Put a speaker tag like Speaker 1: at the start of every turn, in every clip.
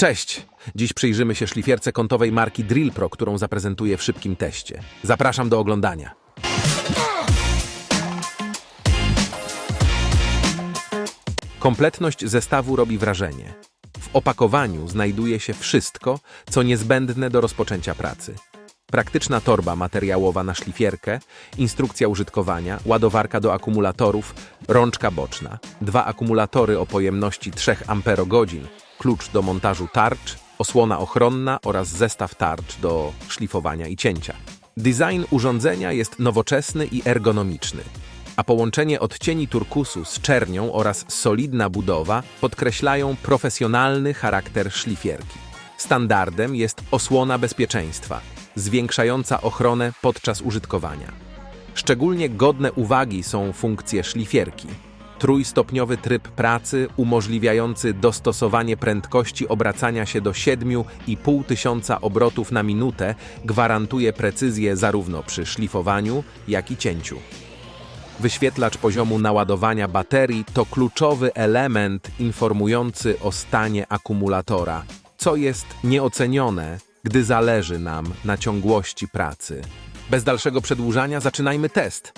Speaker 1: Cześć! Dziś przyjrzymy się szlifierce kątowej marki Drill Pro, którą zaprezentuję w szybkim teście. Zapraszam do oglądania. Kompletność zestawu robi wrażenie. W opakowaniu znajduje się wszystko, co niezbędne do rozpoczęcia pracy. Praktyczna torba materiałowa na szlifierkę, instrukcja użytkowania, ładowarka do akumulatorów, rączka boczna, dwa akumulatory o pojemności 3 amperogodzin, klucz do montażu tarcz, osłona ochronna oraz zestaw tarcz do szlifowania i cięcia. Design urządzenia jest nowoczesny i ergonomiczny, a połączenie odcieni turkusu z czernią oraz solidna budowa podkreślają profesjonalny charakter szlifierki. Standardem jest osłona bezpieczeństwa, zwiększająca ochronę podczas użytkowania. Szczególnie godne uwagi są funkcje szlifierki. Trójstopniowy tryb pracy umożliwiający dostosowanie prędkości obracania się do 7,5 tysiąca obrotów na minutę gwarantuje precyzję zarówno przy szlifowaniu, jak i cięciu. Wyświetlacz poziomu naładowania baterii to kluczowy element informujący o stanie akumulatora, co jest nieocenione, gdy zależy nam na ciągłości pracy. Bez dalszego przedłużania zaczynajmy test.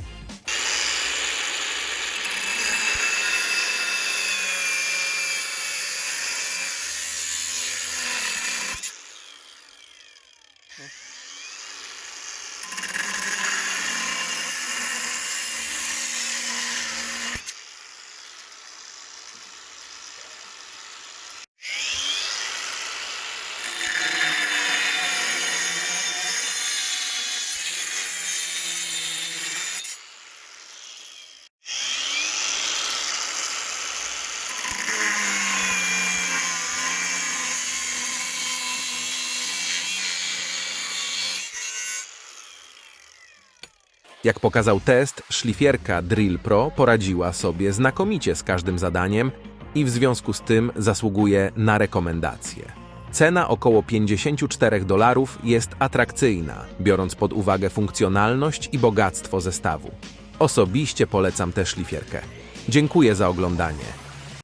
Speaker 1: Jak pokazał test, szlifierka Drill Pro poradziła sobie znakomicie z każdym zadaniem i w związku z tym zasługuje na rekomendację. Cena około 54 dolarów jest atrakcyjna, biorąc pod uwagę funkcjonalność i bogactwo zestawu. Osobiście polecam tę szlifierkę. Dziękuję za oglądanie.